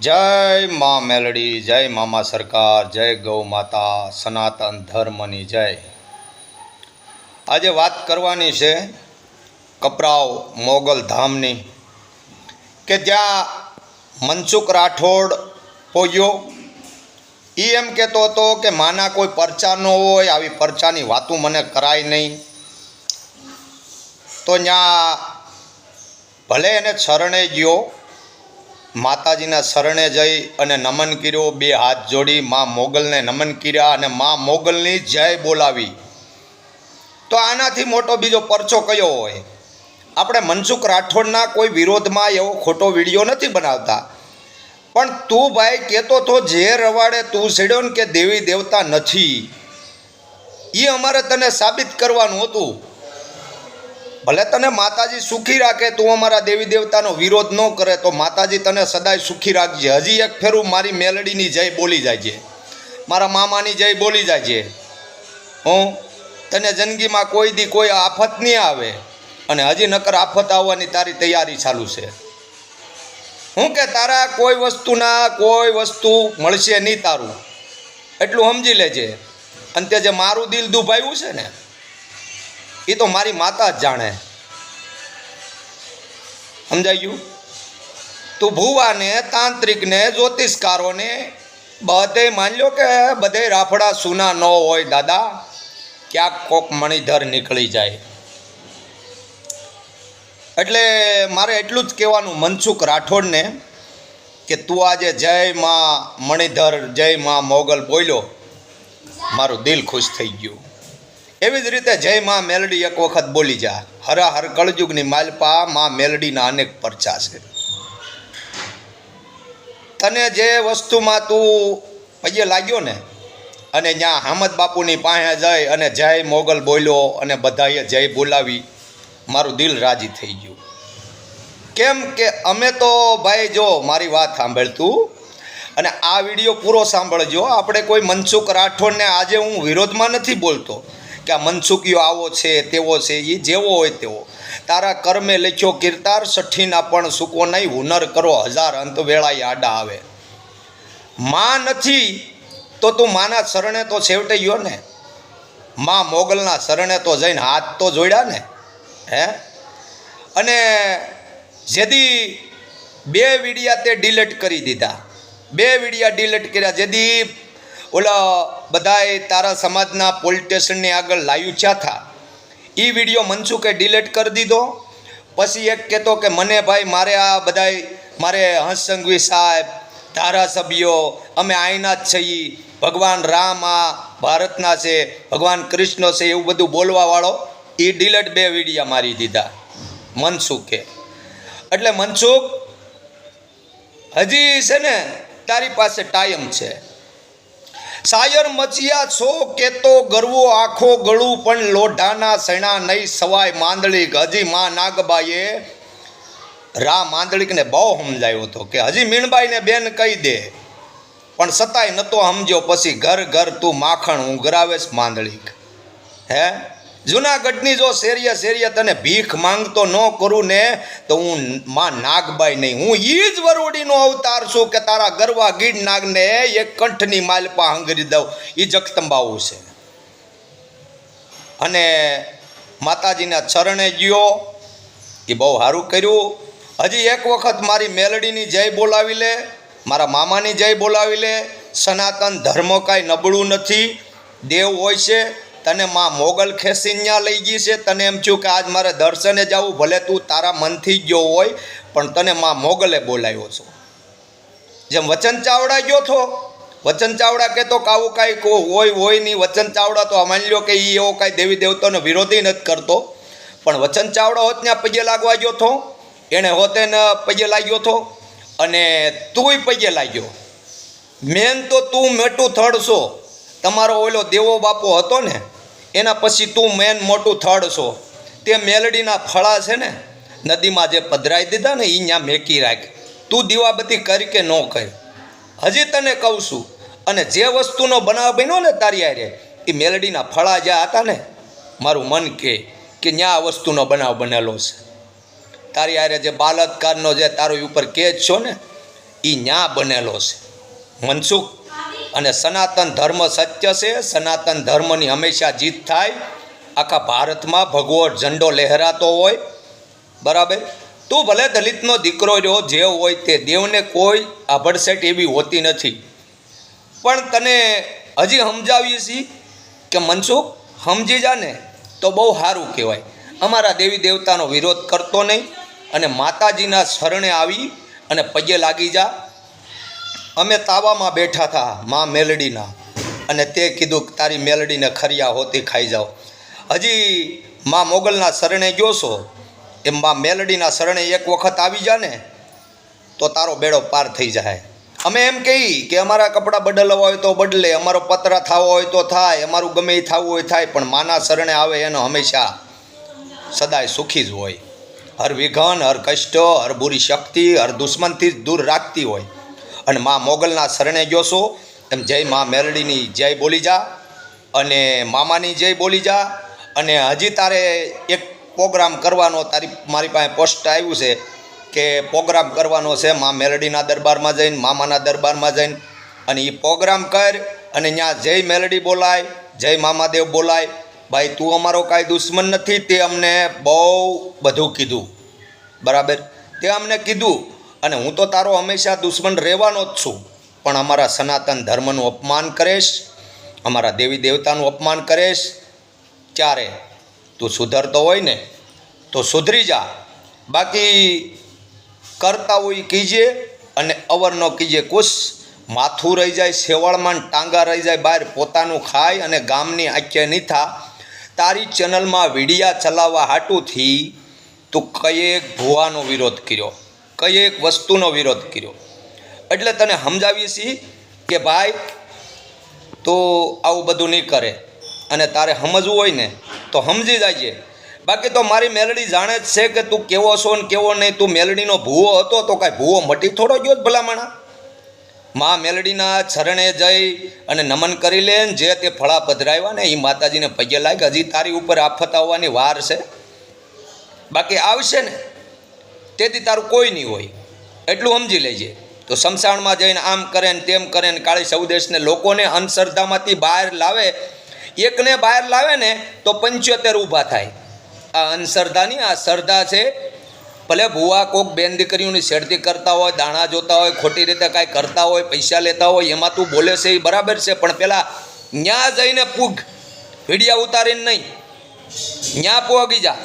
જય મા મેલડી, જય મામા સરકાર, જય ગૌ માતા, સનાતન ધર્મની જય. આજે વાત કરવાની છે કપરાવ મોગલ ધામની, કે જ્યાં મનસુખ રાઠોડ પોયો એ એમ કહેતો હતો કે માના કોઈ પરચા ન હોય, આવી પરચાની વાતું મને કરાય નહીં. તો ત્યાં ભલે એને શરણે ગયો માતાજીના શરણે જઈ અને નમન કર્યો. બે હાથ જોડી મા મોગલને નમન કર્યા અને મા મોગલની જય બોલાવી. તો આનાથી મોટો બીજો પરચો કયો હોય? આપણે મનસુખ રાઠોડના કોઈ વિરોધમાં એવો ખોટો વીડિયો નથી બનાવતા. પણ તું ભાઈ કહેતો તો જે રવાડે તું છેડ્યો ને કે દેવી દેવતા નથી. એ અમારે તને સાબિત કરવાનું હતું. ભલે તને માતાજી સુખી રાખે, તું અમારા દેવી દેવતાનો વિરોધ ન કરે, તો માતાજી તને સદાય સુખી રાખજે. હજી એક ફેરું મારી મેલડીની જય બોલી જાયજે મારા મામાની જય બોલી જાયજે હું તને જિંદગીમાં કોઈ દી કોઈ આફત નહીં આવે અને હજી નકર આફત આવવાની તારી તૈયારી ચાલુ છે. હું કે તારા કોઈ વસ્તુના કોઈ વસ્તુ મળશે નહીં તારું. એટલું સમજી લેજે. અને તે જે મારું દિલ દુભાયું છે ને એ તો મારી માતા જ જાણે. સમજાઈ ગયું તું ભુવાને, તાંત્રિકને, જ્યોતિષકારોને બધે લો કે બધે રાફડા સુના ન હોય દાદા, ક્યાંક કોક મણિધર નીકળી જાય. એટલે મારે એટલું જ કહેવાનું મનસુખ રાઠોડને કે તું આજે જય માં મણિધર, જય માં મોગલ બોલ્યો. મારું દિલ ખુશ થઈ ગયું. એવી જ રીતે જય માં મેલડી એક વખત બોલી જા. હરા હર કળજુગની માલપા માં મેલડીના અનેક પરચા છે. તને જે વસ્તુમાં તું પૈયે લાગ્યો ને, અને ત્યાં હામદ બાપુની પાસે જઈ અને જય મોગલ બોલ્યો અને બધાએ જય બોલાવી, મારું દિલ રાજી થઈ ગયું. કેમ કે અમે તો ભાઈ જો મારી વાત સાંભળતું, અને આ વીડિયો પૂરો સાંભળજો. આપણે કોઈ મનસુખ રાઠોડને આજે હું વિરોધમાં નથી બોલતો. કે આ મનસુખીઓ આવો છે, તેવો છે એ જેવો હોય તેવો. તારા કર્મે લેખ્યો કીર્તાર, સઠ્ઠીના પણ સુકો નહીં, હુનર કરો, હજાર અંત વેળાએ આડા આવે. માં નથી, તો તું માના શરણે તો છેવટે ગયો ને. માં મોગલના શરણે તો જઈને હાથ તો જોડ્યા ને. હે? અને જેદી બે વિડિયા તે ડિલીટ કરી દીધા. બે વિડિયા ડિલીટ કર્યા. જેદી ઓલા બધાએ તારા સમાજના પોલીસ સ્ટેશનની આગળ થયા હતા એ વીડિયો મનસુખે ડિલીટ કરી દીધો. પછી એક કહેતો કે, મને ભાઈ, મારે આ બધાય, મારે હંસસંઘવી સાહેબ, ધારાસભ્યો, અમે આઈના જ છીએ. ભગવાન રામ આ ભારતના છે, ભગવાન કૃષ્ણ છે, એવું બધું બોલવાવાળો. એ ડિલેટ બે વિડીયા મારી દીધા મનસુખે. એટલે મનસુખ, હજી છે ને, તારી પાસે ટાઈમ છે. સાયર મચિયા છો કે તો ગરવો આખો ગળું, પણ લોઢાના સણા નહીં સવાય માંદળીક. હજી માં નાગબાઈએ રા માંદળીકને બહુ સમજાયો હતો કે હજી મીણબાઈને બેન કહી દે, પણ સતાય નતો સમજ્યો. પછી ઘર ઘર તું માખણ ઉઘરાવેશ માંદળીક. હે? જુનાગઢની જો શેરીએ શેરીએ તને ભીખ માંગતો ન કરું ને તો હું માં નાગબાઈ નહીં. હું ઈ જ વરોડીનો અવતાર છું કે તારા ગરવા ગીડ નાગને એક કંઠની માલપા હંગરી દઉં. એ જગતંબાવું છે. અને માતાજીના ચરણે ગયો. એ બહુ સારું કર્યું. હજી એક વખત મારી મેલડીની જય બોલાવી લે, મારા મામાની જય બોલાવી લે. સનાતન ધર્મ કાંઈ નબળું નથી. દેવ હોય છે. તને માં મોગલ ખેસીન્યા લઈ ગઈ છે? તને એમ થયું કે આજ મારે દર્શને જવું, ભલે તું તારા મનથી ગયો હોય, પણ તને માં મોગલે બોલાવ્યો છો. જેમ વચન ચાવડા ગયો છો વચન ચાવડા કહેતો કે આવું કાંઈ હોય હોય નહીં. વચન ચાવડા તો માની લો કે એ એવો કાંઈ દેવી દેવતાનો વિરોધી નથી કરતો. પણ વચન ચાવડા હોત ત્યાં પગે લાગવા ગયો હતો એણે હોતે ને પગે લાગ્યો હતો અને તુંય પગે લાગ્યો. મેન તો તું મેટું થડ છો તમારો ઓલો દેવો બાપો હતો ને, એના પછી તું મેન મોટું થડ છો. તે મેલડીના ફળા છે ને, નદીમાં જે પધરાઈ દીધા ને એ ત્યાં મેકી રાખ. તું દીવાબત્તી કરી કે ન કર? હજી તને કહું છું, અને જે વસ્તુનો બનાવ બન્યો ને તારી હારે એ મેલડીના ફળા જ્યાં હતા ને, મારું મન કહે કે ત્યાં આ વસ્તુનો બનાવ બનેલો છે. તારી હારે જે બાલત્કારનો જે તારો ઉપર કેચ છો ને એ ન્યા બનેલો છે. મનસુખ અને સનાતન ધર્મ સત્ય છે. સનાતન ધર્મની હંમેશા જીત થાય. આખા ભારતમાં ભગવો ઝંડો લહેરાતો હોય. બરાબર? તું ભલે દલિતનો દીકરો રહ્યો, જે હોય તે દેવને કોઈ આભડસેટ એવી હોતી નથી. પણ તને હજી સમજાવીએ છીએ કે મનસુખ, સમજી જા ને, તો બહુ સારું કહેવાય. અમારા દેવી દેવતાનો વિરોધ કરતો નહીં અને માતાજીના શરણે આવી અને પગે લાગી જા. અમે તાવામાં બેઠા હતા મા મેલડીના. અને તે કીધું કે તારી મેલડીને ખરિયા હોતી ખાઈ જાઓ. હજી મા મોગલના શરણે ગયો છો? એમ મા મેલડીના શરણે એક વખત આવી જા ને, તો તારો બેડો પાર થઈ જાય. અમે એમ કહી કે અમારા કપડાં બદલવા હોય તો બદલે, અમારો પતરા થવો હોય તો થાય, અમારું ગમે એ થવું હોય થાય, પણ માના શરણે આવે એનો હંમેશા સદાય સુખી જ હોય. હર વિઘન, હર કષ્ટ, હર બુરી શક્તિ, હર દુશ્મનથી જ દૂર રાખતી હોય. અને મા મોગલના શરણે છો, એમ જય મા મેરડીની જય બોલી જા અને મામાની જય બોલી જા. અને હજી તારે એક પ્રોગ્રામ કરવાનો, તારી, મારી પાસે પોસ્ટ આવ્યું છે કે પ્રોગ્રામ કરવાનો છે મા મેલડીના દરબારમાં જઈને, મામાના દરબારમાં જઈને. અને એ પ્રોગ્રામ કર અને ત્યાં જય મેલડી બોલાય, જય મામાદેવ બોલાય. ભાઈ, તું અમારો કાંઈ દુશ્મન નથી, તે અમને બહુ બધું કીધું. બરાબર? તે અમને કીધું. અને હું તો તારો હંમેશા દુશ્મન રહેવાનો જ છું. પણ અમારા સનાતન ધર્મનું અપમાન કરેશ, અમારા દેવી દેવતાનું અપમાન કરેશ. ત્યારે તું સુધરતો હોય ને, તો સુધરી જા. બાકી કરતા હોય કીજે અને અવર ન કીજે કુશ. માથું રહી જાય સેવાળમાં ટાંગા રહી જાય, બહાર પોતાનું ખાય અને ગામની આખ્યા નિથા. તારી ચેનલમાં વિડિયા ચલાવવા હાટુથી તું કયેક ભુવાનો વિરોધ કર્યો. કયેક વસ્તુનો વિરોધ કર્યો. એટલે તને સમજાવીએ છીએ કે ભાઈ, તો આવું બધું નહીં કરે અને તારે સમજવું હોય ને, તો સમજી જાય બાકી તો મારી મેલડી જાણે જ છે કે તું કેવો છો ને કેવો નહીં, તું મેલડીનો ભૂવો હતો તો કાંઈ ભૂવો મટી થોડો ગયો જ ભલામણા. મા મેલડીના ચરણે જઈ અને નમન કરી લે જે તે ફળા પધરાવ્યા ને એ માતાજીને પગે લાગે હજી તારી ઉપર આફત આવવાની વાર છે. બાકી આવશે ને. તેથી તારું કોઈ નહીં હોય. એટલું સમજી લેજે. તો સમસાણમાં જઈને આમ કરે ને તેમ કરે ને કાળી સૌદેશને લોકોને અંધશ્રદ્ધામાંથી બહાર લાવે. એકને બહાર લાવે ને તો પંચોતેર ઊભા થાય. આ અંધશ્રદ્ધાની આ શ્રદ્ધા છે. ભલે ભૂવા કોક બેન દીકરીઓની શેરતી કરતા હોય, દાણા જોતા હોય, ખોટી રીતે કાંઈ કરતા હોય, પૈસા લેતા હોય, એમાં તું બોલે છે એ બરાબર છે. પણ પહેલાં ન્યા જઈને પૂગ. વિડિયા ઉતારીને નહીં. ન્યા પોગી જા.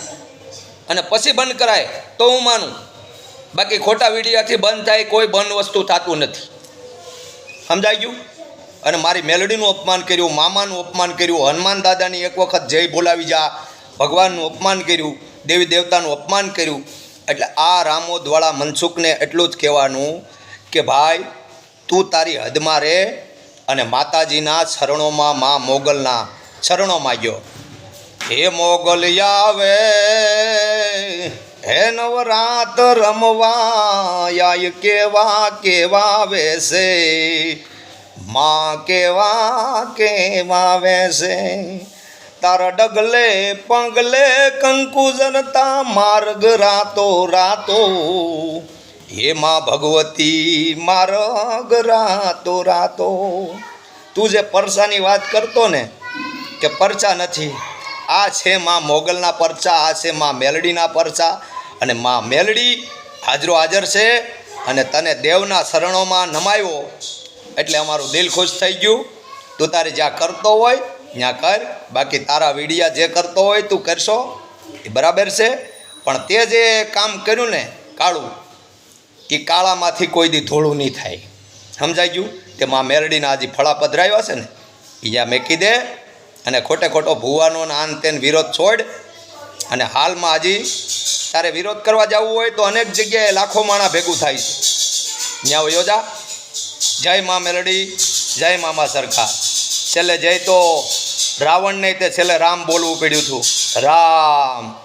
અને પછી બંધ કરાય, તો હું માનું. બાકી ખોટા વિડીયાથી બંધ થાય, કોઈ બંધ વસ્તુ થતું નથી. સમજાઈ ગયું? અને મારી મેલડીનું અપમાન કર્યું, મામાનું અપમાન કર્યું, હનુમાન દાદાની એક વખત જય બોલાવી જા, ભગવાનનું અપમાન કર્યું, દેવી દેવતાનું અપમાન કર્યું. એટલે આ રામોદવાળા મનસુખને એટલું જ કહેવાનું કે ભાઈ, તું તારી હદમાં રહે અને માતાજીના શરણોમાં મા મોગલના શરણોમાં ગયો. હે મોગલ આવે હે નવરાત રમવા યાય કેવા કેવા વેસે માં કેવા કેવા વેસે તારા ડગલે પગલે કંકુ જનતા માર્ગ રાતો રાતો. હે માં ભગવતી, માર્ગ રાતો રાતો. તું જે પરસાની વાત કરતો ને, કે પરચા નથી આ છે માં મોગલના પરચા, આ છે માં મેલડીના પરચા. અને માં મેલડી હાજરો હાજર છે અને તને દેવના શરણોમાં નમાયો. એટલે અમારું દિલ ખુશ થઈ ગયું. તું તારે જ્યાં કરતો હોય, ત્યાં કર. બાકી તારા વિડિયા જે કરતો હોય તું કરશો. એ બરાબર છે. પણ તે જે કામ કર્યું ને કાળું એ કાળામાંથી કોઈ દી ધોળું નહીં થાય. સમજાઈ ગયું? તે માં મેરડીના હજી ફળા પધરાવ્યા છે ને એ જ્યાં મેકી દે. અને ખોટે ખોટો ભૂવાનો આન તેન વિરોધ છોડ. અને હાલમાં હજી તારે વિરોધ કરવા જવું હોય તો અનેક જગ્યાએ લાખો માણા ભેગું થાય છે. ન્યાવ યોજા. જય મા મેલડી, જય મામા સરકાર છેલ્લે જય તો રાવણ નહીં તે છેલ્લે રામ બોલવું પડ્યું હતું રામ.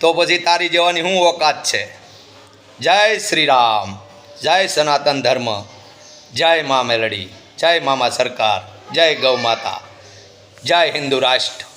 તો પછી તારી જવાની શું ઓકાત છે? જય શ્રી રામ જય સનાતન ધર્મ. જય મા મેલડી. જય મામા સરકાર. જય ગૌ માતા. જય હિન્દુ રાષ્ટ્ર.